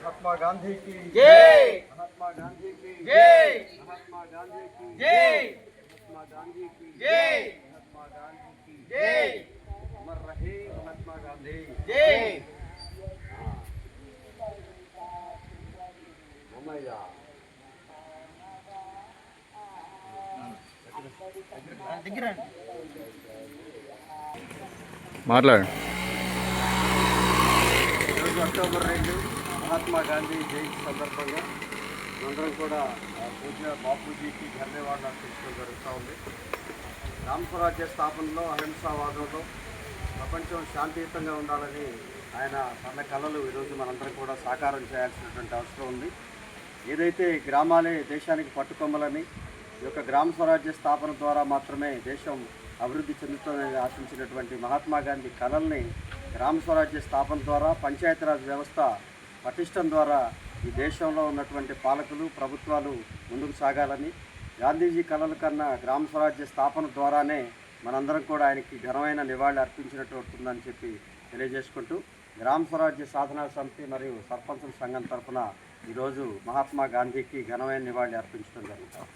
महात्मा गांधी की जय महात्मा गांधी की जय महात्मा गांधी की जय महात्मा गांधी की जय महात्मा गांधी की जय अमर रहे महात्मा गांधी जय అమ్మయ్య మాట్లాడండి ఈరోజు అక్టోబర్ రెండు మహాత్మా గాంధీ జయంతి సందర్భంగా మనందరం కూడా పూజ బాపూజీకి ధన్యవాదాలు అర్పించడం జరుగుతూ ఉంది. గ్రామ స్వరాజ్య స్థాపనలో అహింసావాదంలో ప్రపంచం శాంతియుతంగా ఉండాలని ఆయన తన కళలు ఈరోజు మనందరం కూడా సాకారం చేయాల్సినటువంటి అవసరం ఉంది. ఏదైతే గ్రామాలే దేశానికి పట్టుకొమ్మలని ఈ యొక్క గ్రామ స్వరాజ్య స్థాపన ద్వారా మాత్రమే దేశం అభివృద్ధి చెందుతుందని ఆశించినటువంటి మహాత్మా గాంధీ కళల్ని గ్రామ స్వరాజ్య స్థాపన ద్వారా పంచాయతీరాజ్ వ్యవస్థ పటిష్టం ద్వారా ఈ దేశంలో ఉన్నటువంటి పాలకులు ప్రభుత్వాలు ముందుకు సాగాలని గాంధీజీ కళల కన్నా గ్రామ స్వరాజ్య స్థాపన ద్వారానే మనందరం కూడా ఆయనకి ఘనమైన నివాళి అర్పించినట్టు అవుతుందని చెప్పి తెలియజేసుకుంటూ గ్రామ స్వరాజ్య సాధనా సమితి మరియు సర్పంచుల సంఘం తరఫున ఈరోజు మహాత్మా గాంధీకి ఘనమైన నివాళి అర్పించడం జరుగుతుంది.